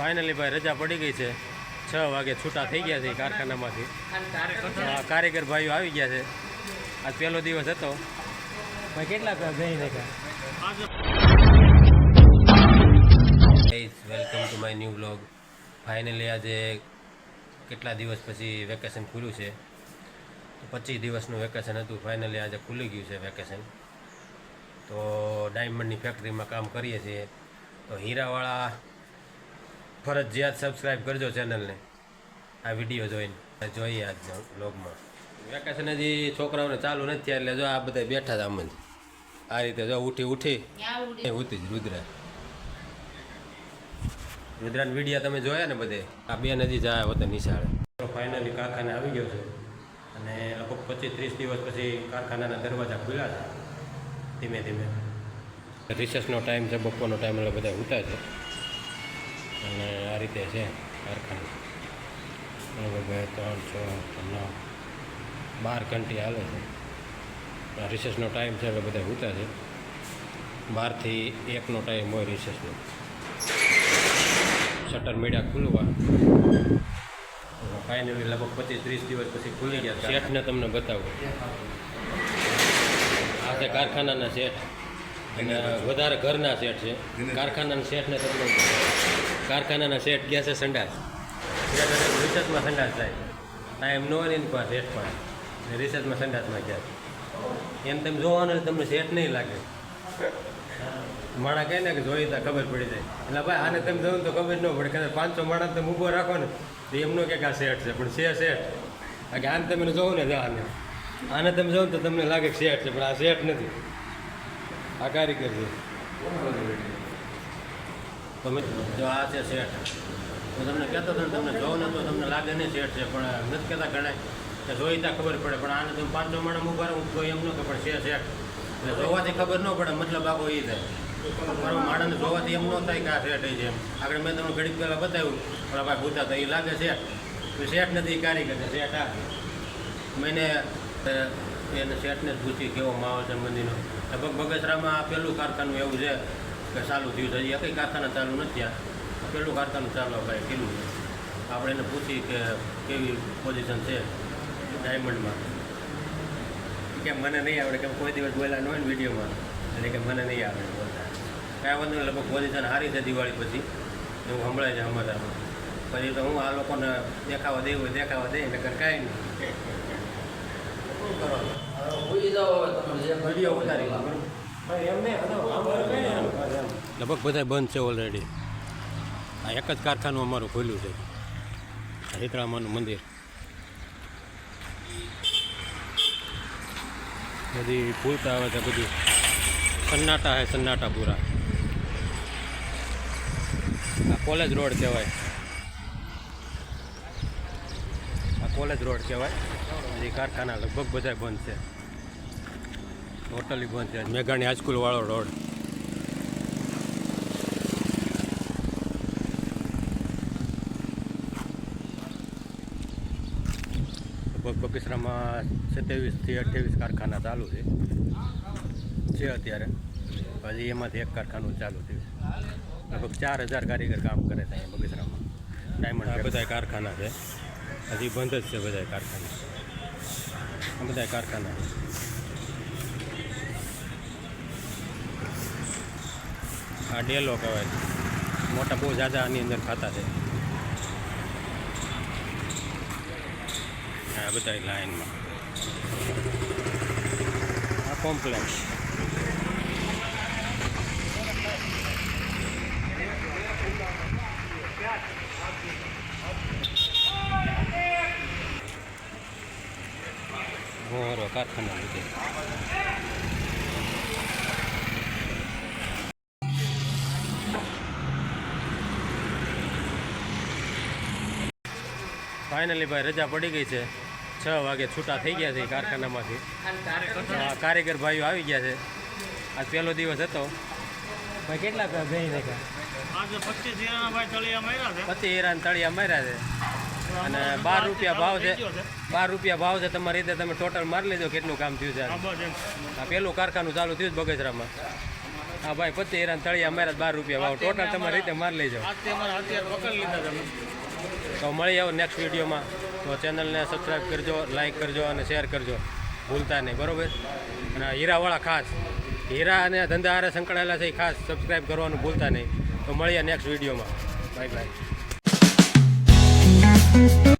Finally ભાઈ રજા પડી ગઈ છે. છ વાગે છૂટા થઈ ગયા છે કારખાનામાંથી. કારીગર ભાઈઓ આવી ગયા છે. આજ પહેલો દિવસ હતો. ભાઈ કેટલા ગઈ welcome to my new vlog finally આજે કેટલા દિવસ પછી વેકેશન ખુલ્યું છે? પચીસ દિવસનું વેકેશન હતું. ફાઇનલી આજે ખુલી ગયું છે વેકેશન તો ડાયમંડની ફેક્ટરીમાં કામ કરીએ છીએ. તો હીરાવાળા ફરજિયાત સબસ્ક્રાઈબ કરજો ચેનલને આ વીડિયો જોઈને. જોઈએ આજ બ્લોગમાં વેકેશન હજી છોકરાઓને ચાલુ નથી થયા એટલે જો આ બધા બેઠા હતા આમ જ. આ રીતે જો ઉઠી ઉઠી. ઉઠી જ રુદ્રા. રુદ્રાન વિડીયા તમે જોયા ને બધે? આ બે હજી જાય હોતે નિશાળે. તો ફાઇનલી કારખાને આવી ગયો છે. અને લગભગ પચીસ ત્રીસ દિવસ પછી કારખાનાના દરવાજા ખુલ્યા છે. ધીમે ધીમે. રિસેસનો ટાઈમ છે બપોરનો ટાઈમ એટલે બધા ઉઠા છે. અને આ રીતે છે કારખાનું બરાબર બે ત્રણ છ નવ બાર ઘંટી હાલે છે. રિસેસનો ટાઈમ છે એટલે બધા ઉતા છે. બારથી એકનો ટાઈમ હોય રિસેસનો શટર મીડિયા ખુલવા. ફાઇનલી લગભગ પચીસ ત્રીસ દિવસ પછી ખુલી ગયા. શેઠને તમને બતાવું. આ છે કારખાનાના શેઠ અને વધારે ઘરના શેઠ છે. કારખાનાના શેઠને તમને કારખાનાના શેઠ ગયા છે સંડાસ. રિસર્ચમાં સંડાસ થાય. ટાઈમ નો ને પાસે શેઠ રિસર્ચમાં સંડાસમાં ગયા. એમ તમે જોવાનું તમને શેઠ નહીં લાગે. માણા કહે ને કે જોઈ તો ખબર પડી જાય. એટલે ભાઈ, આને તમે જોયું તો ખબર ન પડે કદાચ પાંચસો માણસ તમે ઊભો રાખો ને, તો એમનો કે આ શેઠ છે, પણ છે શેઠ કે આને તમે જોવો ને આને. આને તમે જોવો તો તમને લાગે શેઠ છે, પણ આ શેઠ નથી. આ કારીગર છે. તમે જો આ છે શેઠ. હું તમને કહેતો હતો તમને જોવ ને તો તમને લાગે નહીં શેઠ છે, પણ નથી કહેતા ઘણા. કે જોઈ ત્યાં ખબર પડે, પણ આને તમે પાંચસો માણસ ઊભા હું તો એમ ન કે છે શેઠ એટલે જોવાથી ખબર ન પડે, મતલબ આખો એ થાય. મારો માણસને જોવાથી એમ ન થાય કે આ શેઠ છે આગળ મેં તમને ઘડીક પહેલાં બતાવ્યું, પણ ભાઈ ભૂતા તો એ લાગે શેઠ તો શેઠ નથી એ કારીગર છે, શેઠ, આ. મેં એને શેઠને જ પૂછી કેવો માહોલ છે મંદિરનો. લગભગ બગસરામાં આ પહેલું કારખાનું એવું છે. કે ચાલુ થયું છે. હજી કંઈ કારખાના ચાલુ નથી થયા આ. પહેલું કારખાનું ચાલુ આપણે કીધું. છે આપણે એને પૂછી કે કેવી પોઝિશન છે ડાયમંડમાં કે મને નહીં આવડે કે કોઈ દિવસ બોલ્યા ન હોય ને વિડીયોમાં. એટલે કે મને નહીં આવડે બોલતા. કાંઈ વાંધો નહીં, લગભગ પોઝિશન સારી છે દિવાળી પછી. એવું સંભળાય છે અમારામાં. પછી તો હું આ લોકોને દેખાવા દેવું દેખાવા દે, નકર કાંઈ નહીં. શું કરો? વીડિયો ઉતારી લગભગ બધા બંધ છે ઓલરેડી આ એક જ કારખાનું અમારું ખોલ્યું છે. હિતરામાનું મંદિર. બધી ભૂલતા આવે છે બધું. સન્નાટા હે સન્નાટા પૂરા આ કોલેજ રોડ કહેવાય. આ કોલેજ રોડ કહેવાય. હજી કારખાના લગભગ બધા બંધ છે. ટોટલી બંધ છે. મેઘાણી હાઈસ્કૂલ વાળો રોડ. લગભગ બગીસરામાં સત્યાવીસથી અઠ્યાવીસ કારખાના ચાલુ છે. છે અત્યારે. હજી એમાંથી એક કારખાનું ચાલુ થયું લગભગ ચાર હજાર કારીગર કામ કરે છે અહીંયા બગીસરામાં. ડાયમંડ બધા કારખાના છે. હજી બંધ જ છે બધા કારખાના. આ બધા કારખાના આ ડેલો કહેવાય. મોટા બહુ ઝાઝા આની અંદર ખાતા છે. આ બધા લાઈનમાં. આ કોમ્પ્લેક્સ. મોરો કારખાના લીધે. ફાઇનલી ભાઈ રજા પડી ગઈ છે. છ વાગે છૂટા થઈ ગયા છે કારખાનામાંથી. આ કારીગર ભાઈઓ આવી ગયા છે. આજ પહેલો દિવસ હતો. ભાઈ કેટલા ગઈ નાખ્યા પચીસ હીરાના ભાઈ તળિયા માર્યા છે. પચીસ હીરાના તળિયા માર્યા છે. અને બાર રૂપિયા ભાવ છે. બાર રૂપિયા ભાવ છે તમારી રીતે તમે ટોટલ મારી લેજો કેટલું કામ થયું છે. આ પહેલું કારખાનું ચાલુ થયું છે બગસરામાં હા ભાઈ પચીસ હેરાન તળિયા મારા બાર રૂપિયા ભાવ. ટોટલ તમારી રીતે માર લઈ જાઓ અમારા તો મળી આવો નેક્સ્ટ વિડીયોમાં. તો ચેનલને સબસ્ક્રાઈબ કરજો લાઈક કરજો અને શેર કરજો. ભૂલતા નહીં બરાબર? અને હીરાવાળા ખાસ. હીરા અને ધંધા હારે સંકળાયેલા છે એ ખાસ સબસ્ક્રાઈબ કરવાનું ભૂલતા નહીં. તો મળીએ નેક્સ્ટ વિડીયોમાં. Bye bye